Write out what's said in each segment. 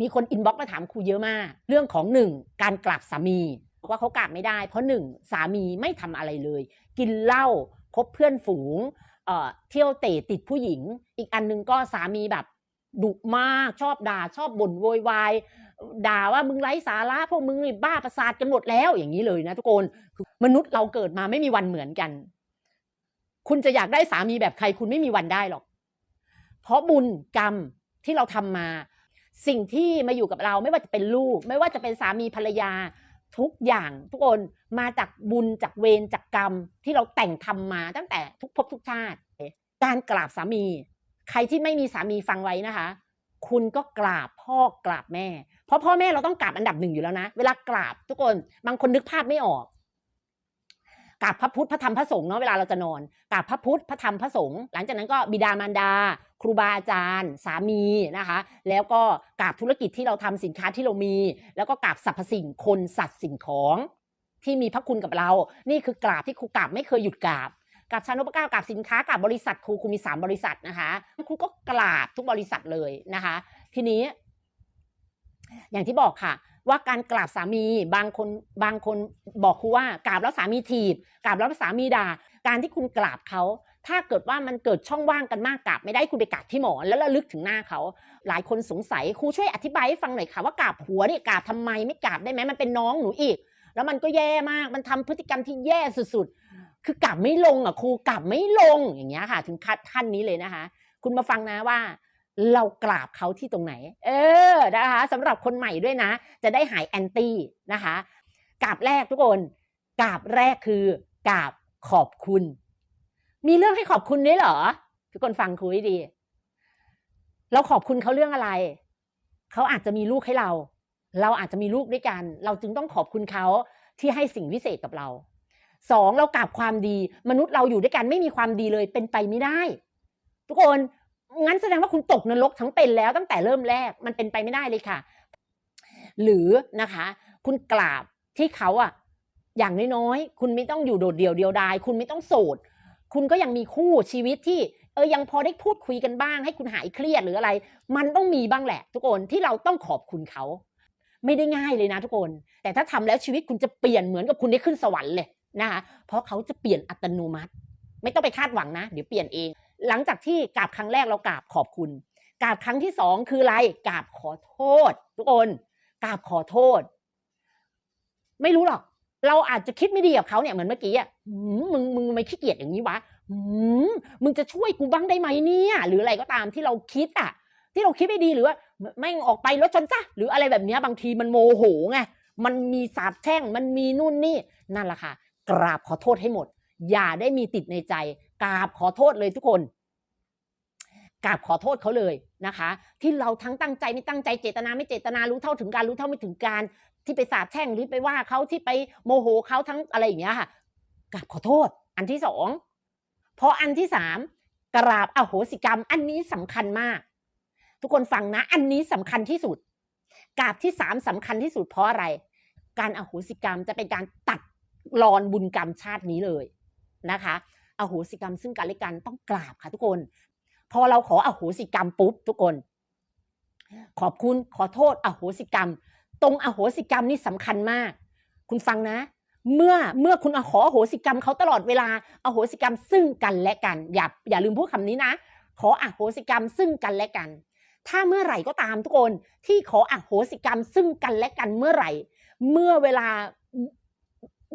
มีคนอินบ็อกซ์มาถามครูเยอะมาก เรื่องของหนึ่งการกราบสามีว่าเขากราบไม่ได้ เพราะหนึ่งสามีไม่ทำอะไรเลย กินเหล้าคบเพื่อนฝูงเอ่อเที่ยวเตะติดผู้หญิง อีกอันหนึงก็สามีแบบดุมากชอบด่าชอบบ่นโวยวายด่าว่ามึงไร้สาระพวกมึงบ้าประสาทกันหมดแล้วอย่างนี้เลยนะทุกคนมนุษย์เราเกิดมาไม่มีวันเหมือนกัน คุณจะอยากได้สามีแบบใครคุณไม่มีวันได้หรอก เพราะบุญกรรมที่เราทำมา สิ่งที่มาอยู่กับเราไม่ว่าจะเป็นลูก ไม่ว่าจะเป็นสามีภรรยาทุกอย่างทุกคนมาจากบุญจากเวรจากกรรมที่เราแต่งทำมาตั้งแต่ทุกภพทุกชาติ การกราบสามี ใครที่ไม่มีสามีฟังไว้นะคะ คุณก็กราบพ่อกราบแม่ เพราะพ่อแม่เราต้องกราบอันดับหนึ่งอยู่แล้วนะ เวลากราบทุกคนบางคนนึกภาพไม่ออก กราบพระพุทธพระธรรมพระสงฆ์เนาะเวลาเราจะนอนกราบพระพุทธพระธรรมพระสงฆ์หลังจากนั้นก็บิดามารดา ครูบาอาจารย์ สามีนะคะ แล้วก็กราบธุรกิจที่เราทำสินค้าที่เรามี แล้วก็กราบสรรพสิ่งคนสัตว์สิ่งของที่มีพระคุณกับเรา นี่คือกราบที่ครูกราบไม่เคยหยุดกราบกราบชานุปการกราบสินค้ากราบบริษัทครูครูมีสามบริษัทนะคะครูก็กราบทุกบริษัทเลยนะคะ ทีนี้ อย่างที่บอกค่ะ ว่าการกราบสามีบางคนบางคนบอกครูว่ากราบแล้วสามีถีบกราบแล้วสามีด่า การที่คุณกราบเขาถ้าเกิดว่ามันเกิดช่องว่างกันมากกราบไม่ได้คุณไปกราบที่หมอนแล้วระลึกถึงหน้าเขาหลายคนสงสัยครูช่วยอธิบายให้ฟังหน่อยค่ะว่ากราบหัวเนี่ยกราบทำไมไม่กราบได้ไหมมันเป็นน้องหนูอีก แล้วมันก็แย่มากมันทำพฤติกรรมที่แย่สุดๆ คือกราบไม่ลงอะครูกราบไม่ลงอย่างเงี้ยค่ะ ถึงขั้นนี้เลยนะคะ คุณมาฟังนะว่า เรากราบเขาที่ตรงไหน เออนะคะสำหรับคนใหม่ด้วยนะ จะได้หายแอนตี้นะคะกราบแรกทุกคนกราบแรกคือกราบขอบคุณ มีเรื่องให้ขอบคุณด้วยเหรอ ทุกคนฟังคุยดี เราขอบคุณเขาเรื่องอะไร เขาอาจจะมีลูกให้เรา เราอาจจะมีลูกด้วยกัน เราจึงต้องขอบคุณเขาที่ให้สิ่งวิเศษกับเราสองเรากราบความดี มนุษย์เราอยู่ด้วยกันไม่มีความดีเลยเป็นไปไม่ได้ ทุกคน งั้นแสดงว่าคุณตกนรกทั้งเป็นแล้วตั้งแต่เริ่มแรกมันเป็นไปไม่ได้เลยค่ะ หรือนะคะ คุณกราบที่เขาอะอย่างน้อยๆคุณไม่ต้องอยู่โดดเดี่ยวเดียวดายคุณไม่ต้องโสด คุณก็ยังมีคู่ชีวิตที่เออยังพอได้พูดคุยกันบ้าง ให้คุณหายเครียดหรืออะไร มันต้องมีบ้างแหละ ทุกคนที่เราต้องขอบคุณเขา ไม่ได้ง่ายเลยนะทุกคน แต่ถ้าทำแล้วชีวิตคุณจะเปลี่ยนเหมือนกับคุณได้ขึ้นสวรรค์เลยนะคะเพราะเขาจะเปลี่ยนอัตโนมัติ ไม่ต้องไปคาดหวังนะ เดี๋ยวเปลี่ยนเอง หลังจากที่กราบครั้งแรกเรากราบขอบคุณกราบครั้งที่สองคืออะไรกราบขอโทษ ทุกคนกราบขอโทษ ไม่รู้หรอก เราอาจจะคิดไม่ดีกับเขาเนี่ยเหมือนเมื่อกี้อะมึงมึงไม่ขี้เกียจอย่างนี้วะมึงจะช่วยกูบ้างได้ไหมเนี่ย หรืออะไรก็ตามที่เราคิดอะ ที่เราคิดไม่ดีหรือว่าแม่งออกไปรถชนจ้ะหรืออะไรแบบนี้บางทีมันโมโหไงมันมีสาบแช่งมันมีนู่นนี่นั่นแหละค่ะ กราบขอโทษให้หมด อย่าได้มีติดในใจ กราบขอโทษเลยทุกคนกราบขอโทษเขาเลยนะคะ ที่เราทั้งตั้งใจไม่ตั้งใจเจตนาไม่เจตนารู้เท่าถึงการรู้เท่าไม่ถึงการที่ไปสาบแช่งหรือไปว่าเขาที่ไปโมโหเขาทั้งอะไรอย่างเงี้ยค่ะกราบขอโทษ อันที่สองพออันที่สามกราบอโหสิกรรม อันนี้สำคัญมาก ทุกคนฟังนะ อันนี้สำคัญที่สุดกราบที่สามสำคัญที่สุดเพราะอะไร การอโหสิกรรมจะเป็นการตัดรอนบุญกรรมชาตินี้เลยนะคะ อโหสิกรรมซึ่งกันและกันต้องกราบค่ะทุกคน พอเราขออโหสิกรรมปุ๊บทุกคน ขอบคุณขอโทษอโหสิกรรม ตรงอโหสิกรรมนี่สำคัญมาก คุณฟังนะ เมื่อเมื่อคุณขออโหสิกรรมเขาตลอดเวลาอโหสิกรรมซึ่งกันและกัน อย่าอย่าลืมพูดคำนี้นะ ขออโหสิกรรมซึ่งกันและกัน ถ้าเมื่อไหร่ก็ตามทุกคนที่ขออโหสิกรรมซึ่งกันและกันเมื่อไหร่ เมื่อเวลา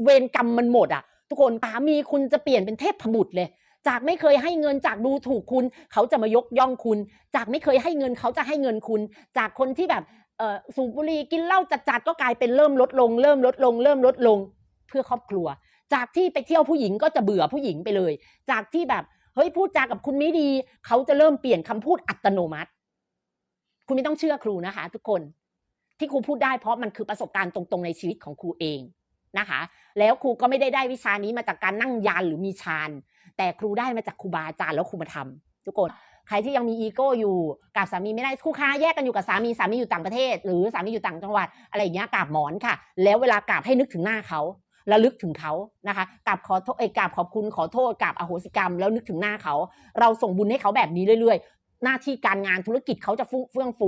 เวรกรรมมันหมดอะ ทุกคนสามีคุณจะเปลี่ยนเป็นเทพบุตรเลย จากไม่เคยให้เงินจากดูถูกคุณ เขาจะมายกย่องคุณ จากไม่เคยให้เงินเขาจะให้เงินคุณ จากคนที่แบบเสูบบุหรี่กินเหล้าจัดๆก็กลายเป็นเริ่มลดลง เริ่มลดลง เริ่มลดลงเพื่อครอบครัว จากที่ไปเที่ยวผู้หญิงก็จะเบื่อผู้หญิงไปเลย จากที่แบบเฮ้ยพูดจากับคุณไม่ดี เขาจะเริ่มเปลี่ยนคำพูดอัตโนมัติ คุณไม่ต้องเชื่อครูนะคะ ทุกคนที่ครูพูดได้เพราะมันคือประสบการณ์ตรงๆในชีวิตของครูเอง นะคะ แล้วครูก็ไม่ได้ได้วิชานี้มาจากการนั่งยานหรือมีฌานแต่ครูได้มาจากครูบาอาจารย์แล้วครูมาทำทุกคนใครที่ยังมีอีโก้อยู่กับสามีไม่ได้คู่ค้าแยกกันอยู่กับสามีสามีอยู่ต่างประเทศ หรือสามีอยู่ต่างจังหวัดอะไรอย่างเงี้ยกราบหมอนค่ะ แล้วเวลากราบให้นึกถึงหน้าเขาระลึกถึงเขานะคะกราบขอโทษเอ้กราบขอบคุณขอโทษกราบอโหสิกรรม แล้วนึกถึงหน้าเขา เราส่งบุญให้เขาแบบนี้เรื่อยๆ หน้าที่การงานธุรกิจเขาจะฟุ้งเฟื่องฟู